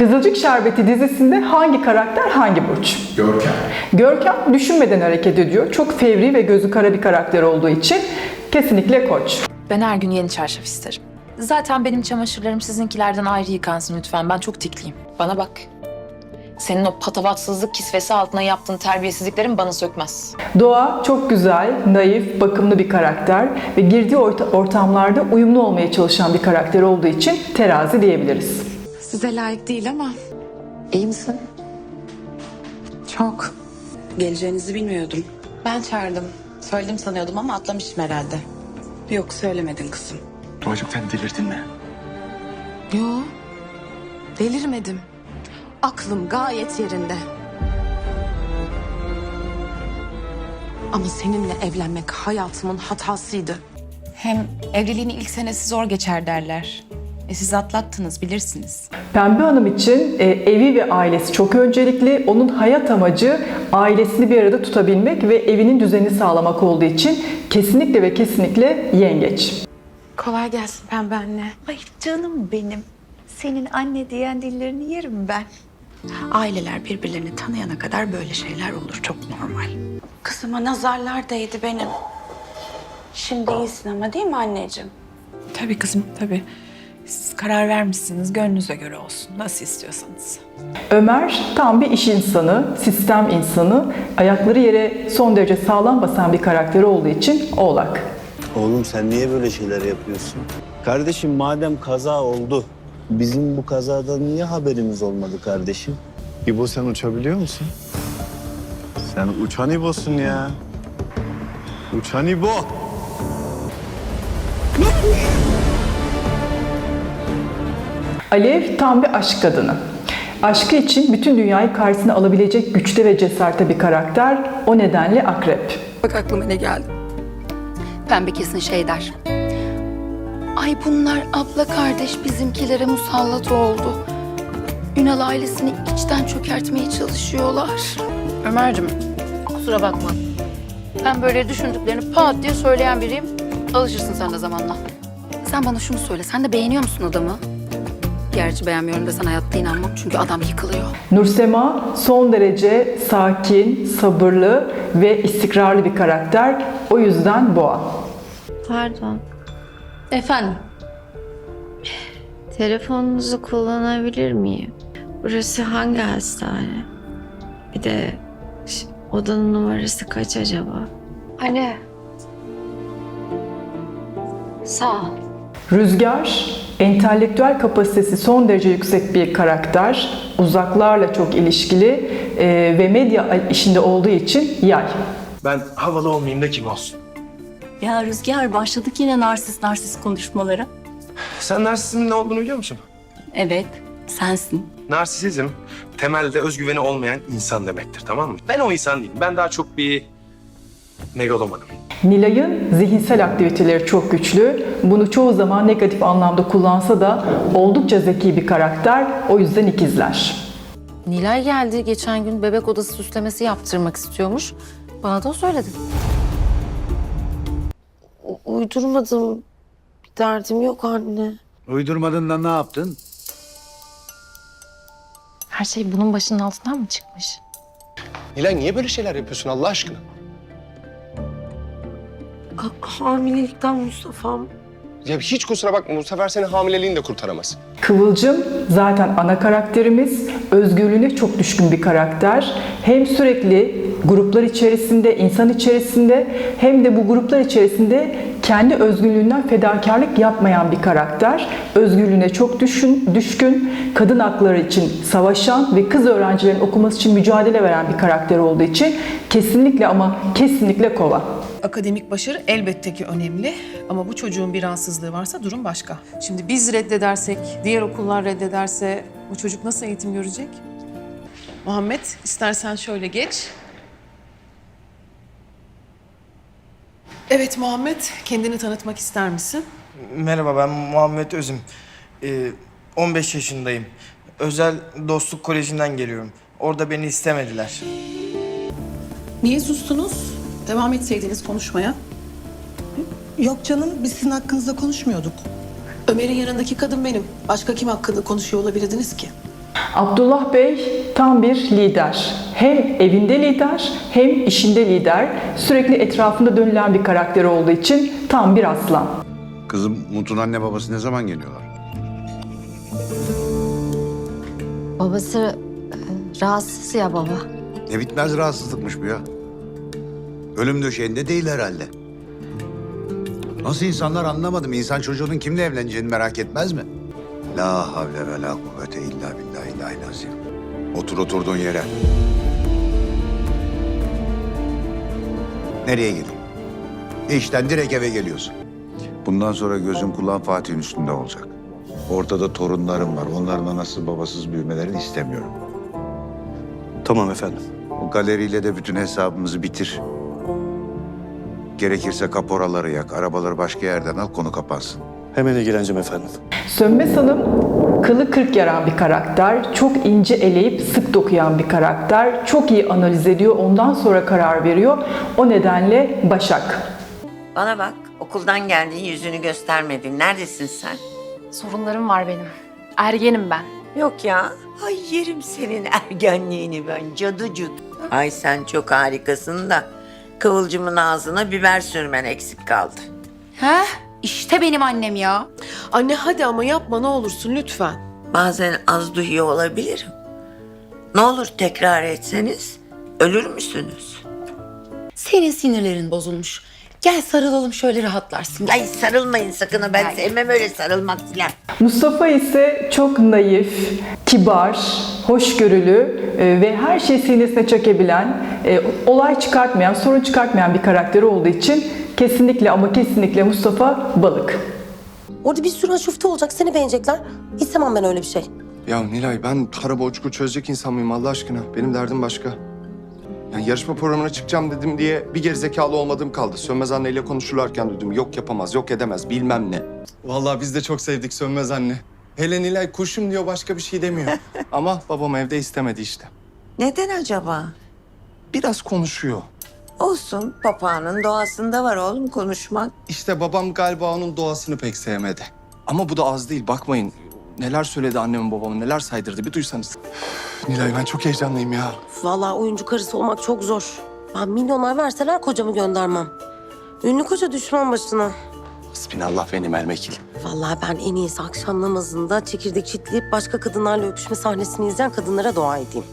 Kızılcık Şerbeti dizisinde hangi karakter hangi burç? Görkem. Görkem düşünmeden hareket ediyor. Çok fevri ve gözü kara bir karakter olduğu için kesinlikle koç. Ben her gün yeni çarşaf isterim. Zaten benim çamaşırlarım sizinkilerden ayrı yıkansın lütfen. Ben çok tikliyim. Bana bak. Senin o patavatsızlık kisvesi altına yaptığın terbiyesizliklerin bana sökmez. Doğa çok güzel, naif, bakımlı bir karakter ve girdiği orta- ortamlarda uyumlu olmaya çalışan bir karakter olduğu için terazi diyebiliriz. Size layık değil ama İyi misin? çok. Geleceğinizi bilmiyordum. Ben çağırdım. Söyledim sanıyordum ama atlamışım herhalde. Yok söylemedin kızım. Doğacığım sen delirdin mi? Yo. Delirmedim. Aklım gayet yerinde. Ama seninle evlenmek hayatımın hatasıydı. Hem evliliğin ilk senesi zor geçer derler. E siz atlattınız bilirsiniz. Pembe Hanım için e, evi ve ailesi çok öncelikli. Onun hayat amacı ailesini bir arada tutabilmek ve evinin düzenini sağlamak olduğu için kesinlikle ve kesinlikle yengeç. Kolay gelsin pembe anne. Ay canım benim. Senin anne diyen dillerini yerim ben. Aileler birbirlerini tanıyana kadar böyle şeyler olur. Çok normal. Kızıma nazarlar değdi benim. Şimdi iyisin ama değil mi anneciğim? Tabii kızım tabii. Siz karar vermişsiniz gönlünüze göre olsun. Nasıl istiyorsanız. Ömer tam bir iş insanı, sistem insanı, ayakları yere son derece sağlam basan bir karakter olduğu için oğlak. Oğlum sen niye böyle şeyler yapıyorsun? Kardeşim madem kaza oldu, bizim bu kazadan niye haberimiz olmadı kardeşim? İbo sen uçabiliyor musun? Sen uçan İbo'sun ya. Uçan İbo. Alev tam bir aşk kadını. Aşkı için bütün dünyayı karşısına alabilecek güçte ve cesarette bir karakter. O nedenle akrep. Bak aklıma ne geldi. Pembe kesin şey der. Ay bunlar abla kardeş bizimkilere musallat oldu. Ünal ailesini içten çökertmeye çalışıyorlar. Ömer'cim kusura bakma. Ben böyle düşündüklerini pat diye söyleyen biriyim. Alışırsın sen de zamanla. Sen bana şunu söyle, sen de beğeniyor musun adamı? Gerçi beğenmiyorum desen hayatta inanmam çünkü adam yıkılıyor. Nursema son derece sakin, sabırlı ve istikrarlı bir karakter. O yüzden boğa. Pardon. Efendim? Telefonunuzu kullanabilir miyim? Burası hangi hastane? Bir de ş- odanın numarası kaç acaba? Anne. Sağ ol. Rüzgar, entelektüel kapasitesi son derece yüksek bir karakter. Uzaklarla çok ilişkili e, ve medya işinde olduğu için yay. Ben havalı olmayayım da kim olsun? Ya Rüzgar başladık yine narsist narsist konuşmalara. Sen narsizmin ne olduğunu biliyor musun? Evet sensin. Narsisizm temelde özgüveni olmayan insan demektir tamam mı? Ben o insan değilim. Ben daha çok bir megalomanım. Nilay'ın zihinsel aktiviteleri çok güçlü. Bunu çoğu zaman negatif anlamda kullansa da oldukça zeki bir karakter. O yüzden ikizler. Nilay geldi geçen gün bebek odası süslemesi yaptırmak istiyormuş. Bana da o söyledi. Uydurmadım. Bir derdim yok anne. Uydurmadın da ne yaptın? Her şey bunun başının altından mı çıkmış? Nilay niye böyle şeyler yapıyorsun Allah aşkına? Hamilelikten Mustafa'm. Ya hiç kusura bakma bu sefer senin hamileliğini de kurtaramaz. Kıvılcım zaten ana karakterimiz. Özgürlüğüne çok düşkün bir karakter. Hem sürekli gruplar içerisinde, insan içerisinde hem de bu gruplar içerisinde kendi özgürlüğünden fedakarlık yapmayan bir karakter. Özgürlüğüne çok düşün, düşkün, kadın hakları için savaşan ve kız öğrencilerin okuması için mücadele veren bir karakter olduğu için kesinlikle ama kesinlikle kova. Akademik başarı elbette ki önemli ama bu çocuğun bir rahatsızlığı varsa durum başka. Şimdi biz reddedersek, diğer okullar reddederse bu çocuk nasıl eğitim görecek? Muhammed istersen şöyle geç. Evet Muhammed, kendini tanıtmak ister misin? Merhaba ben Muhammed Özüm. Ee, 15 yaşındayım. Özel Dostluk Koleji'nden geliyorum. Orada beni istemediler. Niye sustunuz? Devam etseydiniz konuşmaya. Yok canım biz sizin hakkınızda konuşmuyorduk. Ömer'in yanındaki kadın benim. Başka kim hakkında konuşuyor olabilirdiniz ki? Abdullah Bey tam bir lider. Hem evinde lider hem işinde lider. Sürekli etrafında dönülen bir karakter olduğu için tam bir aslan. Kızım Mutlu'nun anne babası ne zaman geliyorlar? Babası e, rahatsız ya baba. Ne bitmez rahatsızlıkmış bu ya. Ölüm döşeğinde değil herhalde. Nasıl insanlar anlamadım. İnsan çocuğunun kimle evleneceğini merak etmez mi? La havle ve la kuvvete illa billahi azim. Otur oturduğun yere. Nereye gideyim? İşten direkt eve geliyorsun. Bundan sonra gözün kulağın Fatih'in üstünde olacak. Ortada torunlarım var. Onların anasız babasız büyümelerini istemiyorum. Tamam efendim. Bu galeriyle de bütün hesabımızı bitir. Gerekirse kaporaları yak, arabaları başka yerden al, konu kapansın. Hemen ilgileneceğim efendim. Sönmez Hanım kılı kırk yaran bir karakter. Çok ince eleyip sık dokuyan bir karakter. Çok iyi analiz ediyor. Ondan sonra karar veriyor. O nedenle Başak. Bana bak, okuldan geldin yüzünü göstermedin. Neredesin sen? Sorunlarım var benim. Ergenim ben. Yok ya. Ay yerim senin ergenliğini ben cadıcık. Ay sen çok harikasın da Kıvılcımın ağzına biber sürmen eksik kaldı. Heh, işte benim annem ya. Anne hadi ama yapma ne olursun lütfen. Bazen az duyuyor olabilirim. Ne olur tekrar etseniz ölür müsünüz? Senin sinirlerin bozulmuş. Gel sarılalım şöyle rahatlarsın. Ay sarılmayın sakın ha ben sevmem öyle sarılmak filan. Mustafa ise çok naif, kibar, hoşgörülü ve her şeyi sinesine çekebilen, e, olay çıkartmayan, sorun çıkartmayan bir karakteri olduğu için kesinlikle ama kesinlikle Mustafa balık. Orada bir sürü aşufte olacak seni beğenecekler. İstemem ben öyle bir şey. Ya Nilay ben para borçlu çözecek insan mıyım Allah aşkına? Benim derdim başka. Yani yarışma programına çıkacağım dedim diye bir gerizekalı olmadığım kaldı. Sönmez anneyle konuşurlarken dedim yok yapamaz, yok edemez, bilmem ne. Vallahi biz de çok sevdik Sönmez anne. Hele Nilay kuşum diyor başka bir şey demiyor. Ama babam evde istemedi işte. Neden acaba? Biraz konuşuyor. Olsun papağanın doğasında var oğlum konuşmak. İşte babam galiba onun doğasını pek sevmedi. Ama bu da az değil bakmayın. Neler söyledi annemin babamın neler saydırdı bir duysanız. Üf, Nilay ben çok heyecanlıyım ya. Vallahi oyuncu karısı olmak çok zor. Ben milyonlar verseler kocamı göndermem. Ünlü koca düşman başına. Hasbinallah ve nimel vekil. Vallahi ben en iyisi akşam namazında çekirdek çitleyip başka kadınlarla öpüşme sahnesini izleyen kadınlara dua edeyim.